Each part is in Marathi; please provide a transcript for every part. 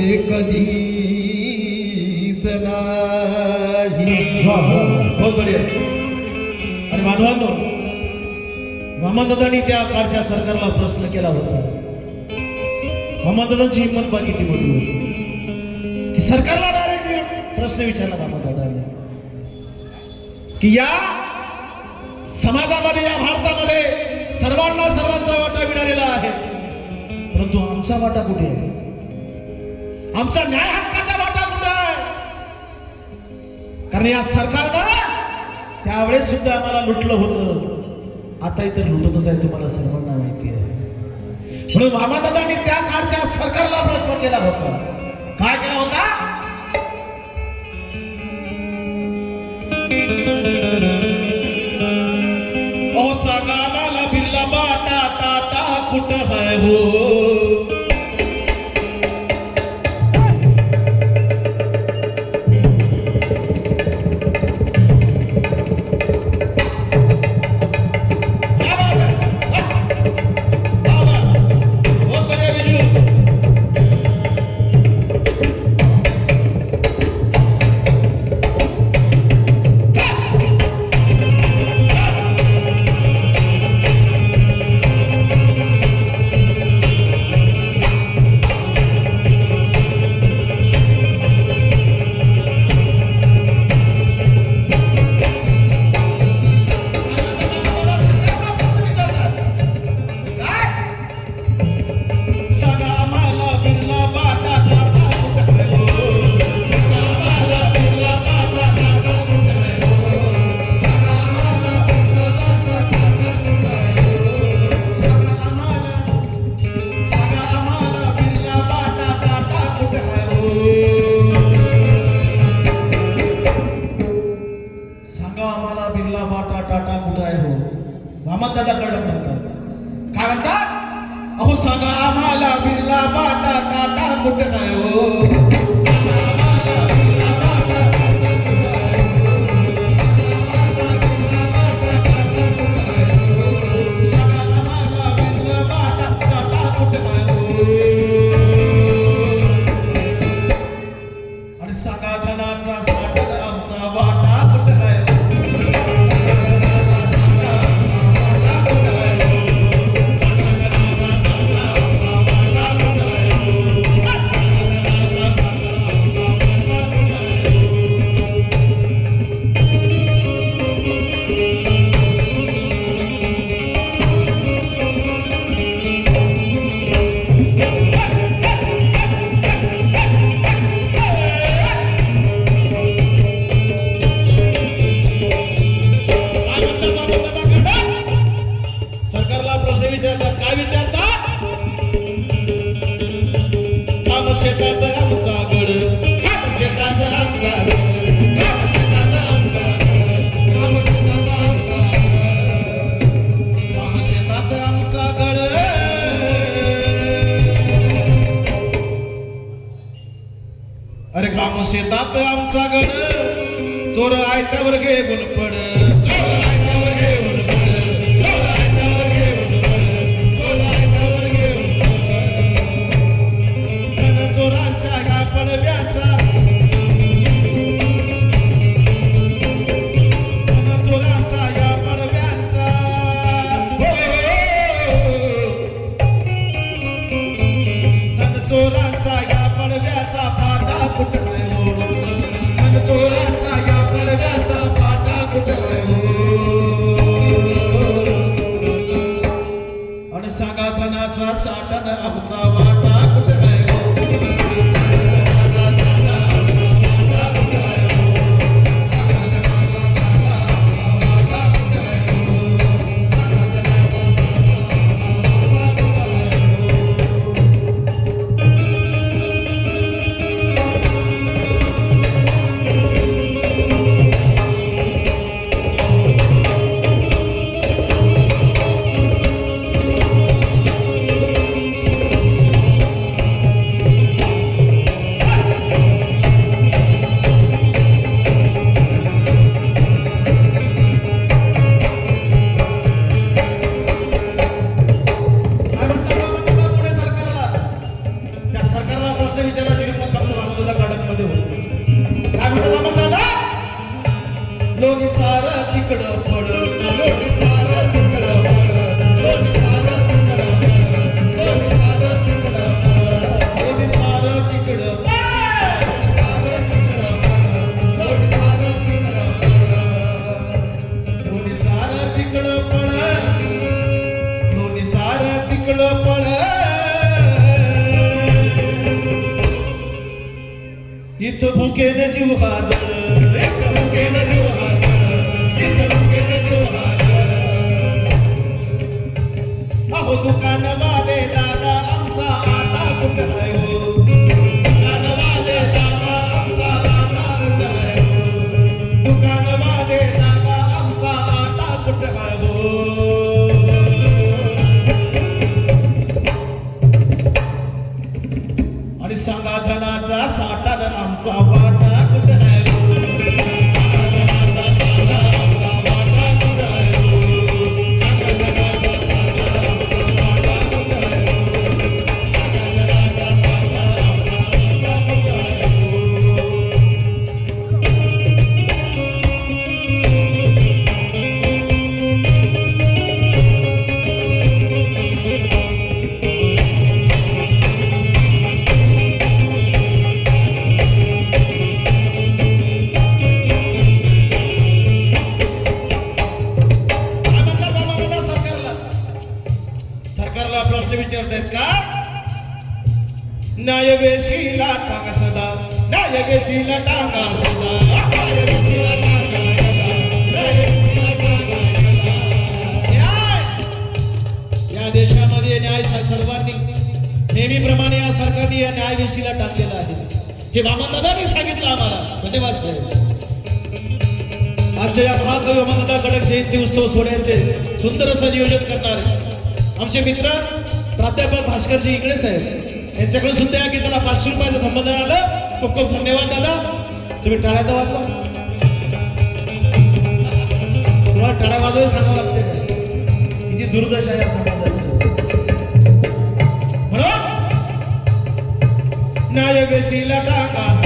कधीच नाही. आणि मानवांनो मामादादांनी त्या काळच्या सरकारला प्रश्न केला होता. मामादादांची हिंमत बाकी किती मोठी होती. की सरकारला डायरेक्ट प्रश्न विचारला मामादादांनी. की या समाजामध्ये या भारतामध्ये सर्वांना सर्वांचा वाटा मिळालेला आहे. परंतु आमचा वाटा कुठे आहे? आमचा न्याय हक्काचा वाटा कुठं आहे? कारण या सरकारनं त्यावेळेस सुद्धा आम्हाला लुटलं होतं. आता इतर लुटतच आहे तुम्हाला सर्वांना माहिती आहे. म्हणून मामादादांनी त्या काळच्या सरकारला प्रश्न केला होता. काय केला होता? ओ सगा मला बिर्ला बाटा टाटा कुठं आहे हो? शेतात आमचा गड चोर आयत्यावर घेऊन पड चोर आयत्यावर घेऊन पड चोर आयत्यावर घेऊन पड चोर आयत्यावर घेऊन पड. चोरांच्या या व्याचा सरकारला प्रश्न विचारतायत का? न्यायवेशीला टांगा सदा न्यायवेशीला टांगा सदा देशामध्ये न्याय सर्वांनी नेहमीप्रमाणे या सरकारने या न्यायवेशीला टाकलेला आहे. हे वामनदादांनी सांगितलं आम्हाला. धन्यवाद साहेब. आजच्या या महाकवी वामनदा कडक जयंती उत्सव सोडायचे सुंदर असं नियोजन करणार आमचे मित्र प्राध्यापक भास्करजी इकडेच आहेत यांच्याकडे सुद्धा की त्याला पाचशे रुपयाचं धंबदान आलं. खूप खूप धन्यवाद दादा. तुम्ही टाळ्या तर वाजवा. तुम्हाला टाळ्या वाजवायला सांगावं लागते किती दुर्दशा आहे समाजाची नायक शिला टाका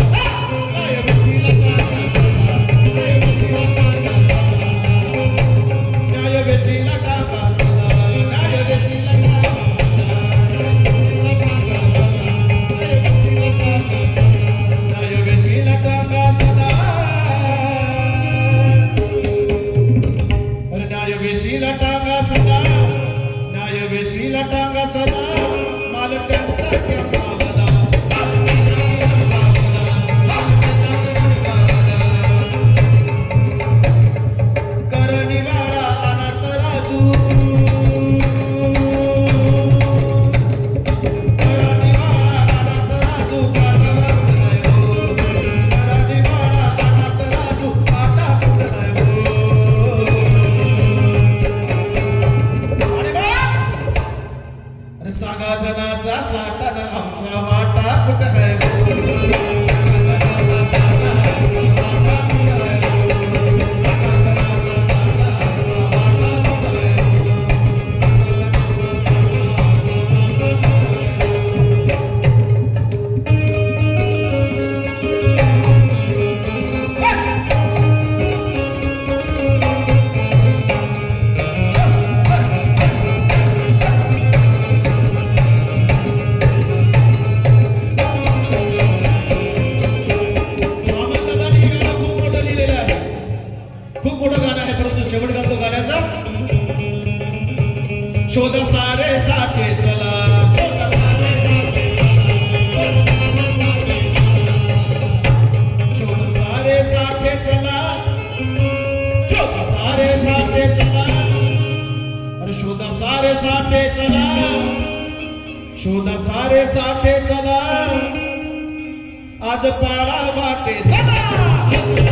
सारे साठे चला. आज पाडा वाटे चला.